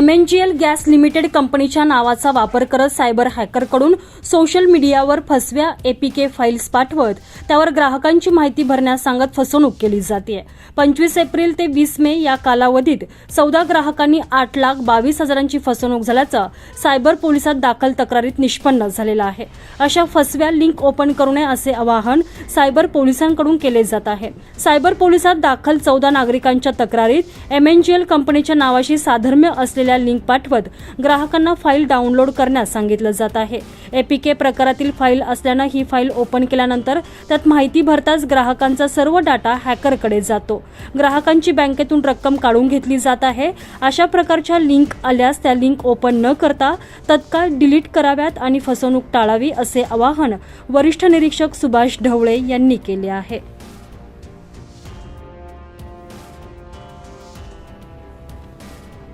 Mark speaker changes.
Speaker 1: M N G L gas limited कंपनीच्या नावाचा वापर करत सायबर हॅकरकडून सोशल मीडियावर फसव्या एपीके फाईल्स पाठवत त्यावर ग्राहकांची माहिती भरण्यास सांगत फसवणूक केली जाते. पंचवीस एप्रिल ते वीस मे या कालावधीत चौदा ग्राहकांनी आठ लाख बावीस हजारांची फसवणूक झाल्याचं सायबर पोलिसात दाखल तक्रारीत निष्पन्न झालेलं आहे. अशा फसव्या लिंक ओपन करू नये असे आवाहन सायबर पोलिसांकडून केले जात आहे. सायबर पोलिसात दाखल चौदा नागरिकांच्या तक्रारीत एम एन जी एल कंपनीच्या नावाशी साधर्म्य असलेल्या लिंक पाठवत ग्राहकांना फाईल डाउनलोड करण्यास सांगितलं जात आहे. एपीके प्रकारातील फाईल असल्यानं ही फाईल ओपन केल्यानंतर त्यात माहिती भरताच ग्राहकांचा सर्व डाटा हॅकरकडे जातो. ग्राहकांची बँकेतून रक्कम काढून घेतली जात आहे. अशा प्रकारच्या लिंक आल्यास त्या लिंक ओपन न करता तत्काळ डिलीट कराव्यात आणि फसवणूक टाळावी असे आवाहन वरिष्ठ निरीक्षक सुभाष ढवळे यांनी केले आहे.